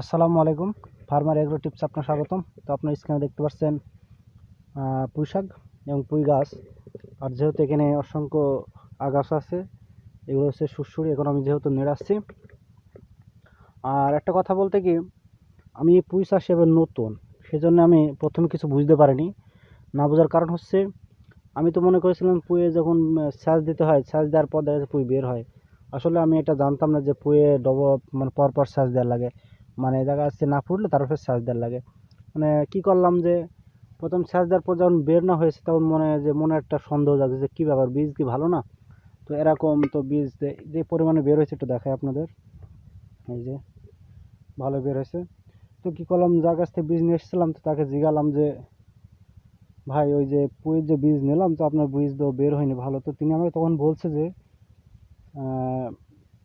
আসসালামু আলাইকুম। Farmer agro tips আপনার স্বাগতম। তো আপনার স্ক্রিনে দেখতে পাচ্ছেন পুঁই শাক এবং পুঁই গাছ। আর যেহেতু এখানে অসংখ্য আগাছা আছে, এগুলো হচ্ছে সুড়সুড়ি। এখন আমি যেহেতু নেড়ে আসছি। আর একটা কথা বলতে কি, আমি পুঁই চাষ এবার নতুন, সেজন্য আমি প্রথমে কিছু বুঝতে পারিনি। না বোঝার কারণ হচ্ছে, আমি তো মনে করেছিলাম পুঁয়ে যখন স্যাচ দিতে হয় স্যাচ দেওয়ার পর দেখা যাচ্ছে পুঁই বের হয়। আসলে আমি এটা জানতাম না যে পুঁয়ে ডব মানে পরপর স্যাচ দেওয়ার লাগে। মানে দেখা যাচ্ছে না ফুটলে তারপরে স্যাচ দেওয়ার লাগে। মানে কি করলাম যে, প্রথম স্যাচ দেওয়ার পর যখন বের না হয়েছে তখন মনে যে, মনে একটা সন্দেহ জাগছে যে, কী ব্যাপার, বীজ কি ভালো না? তো এরকম তো বীজ যে পরিমাণে বের হয়েছে একটু দেখাই আপনাদের। এই যে, ভালো বের হয়েছে। তো কী করলাম, যার কাছ থেকে বীজ নিয়ে এসেছিলাম, তো তাকে জিজ্ঞালাম যে, ভাই, ওই যে পুঁইয়ের যে বীজ নিলাম, তো আপনার বীজ তো বের হয়নি ভালো। তো তিনি আমাকে তখন বলছে যে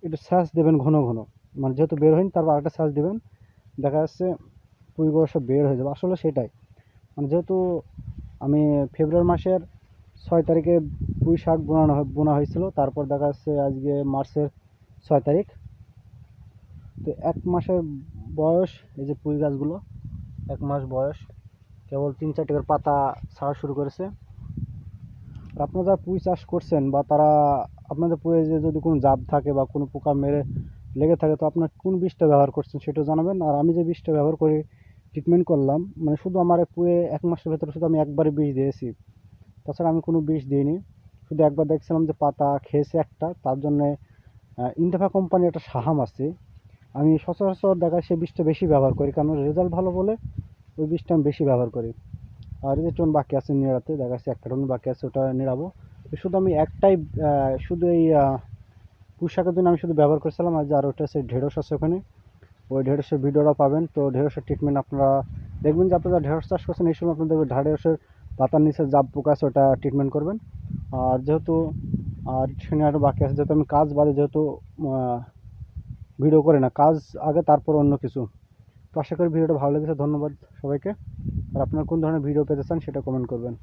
একটু শ্বাস দেবেন ঘন ঘন। মানে যেহেতু বের হয়নি, তারপর আরেকটা স্যাচ দেবেন। দেখা যাচ্ছে পুঁইগুলো সব বের হয়ে যাবে। আসলে সেটাই। মানে যেহেতু আমি ফেব্রুয়ারি মাসের ছয় তারিখে পুঁই শাক বোনানো বোনা হয়েছিল। তারপর দেখা যাচ্ছে আজকে মার্চের ছয় তারিখ। তো এক মাসের বয়স, এই যে পুঁই গাছগুলো, এক মাস বয়স। কেবল তিন চারটে পাতা ছাড়া শুরু করেছে। আপনারা যারা পুঁই চাষ করছেন বা তারা আপনাদের পুঁয়ে যে যদি কোনো জাব থাকে বা কোনো পোকা মেরে লেগে থাকে তো আপনার কোন বিষটা ব্যবহার করছেন সেটা জানাবেন। আর আমি যে বিষটা ব্যবহার করে ট্রিটমেন্ট করলাম মানে শুধু আমার পুঁয়ে এক মাসের ভেতরে শুধু আমি একবারই বিষ দিয়েছি। তাছাড়া আমি কোনো বিষ দিইনি শুধু একবার দেখছিলাম যে পাতা খেয়েছে একটা তার জন্যে আহ, ইন্তেফা কোম্পানির একটা সাহাম আছে। আমি সচরাচর দেখা সেই বিষটা বেশি ব্যবহার করি কারণ রেজাল্ট ভালো বলে ওই বীজটা আমি বেশি ব্যবহার করি। আর যে টন বাকি আছে নেড়াতে দেখা যাচ্ছে একটা টন বাকি আছে ওটা নেড়াবো। শুধু আমি একটাই শুধু এই পুঁশাকের জন্য আমি শুধু ব্যবহার করেছিলাম, আর যে আর ওটা হচ্ছে ঢেঁড়স আছে ওখানে। ওই ঢেঁড়সের ভিডিওটা পাবেন। তো ঢেঁড়সের ট্রিটমেন্ট আপনারা দেখবেন যে আপনারা ঢেঁড়স চাষ করছেন, এই সময় আপনাদের ঢেঁড়সের পাতার নিচে জাব পোকা আছে, ওটা ট্রিটমেন্ট করবেন। আর যেহেতু, আর সেখানে আরও বাকি আছে, যেহেতু আমি কাজ বাদে যেহেতু ভিডিও করি না, কাজ আগে, তারপর অন্য কিছু। তো আশা করি ভিডিওটা ভালো লেগেছে, ধন্যবাদ সবাইকে। আর আপনারা কোন ধরনের ভিডিও পেতে চান, সেটা কমেন্ট করবেন।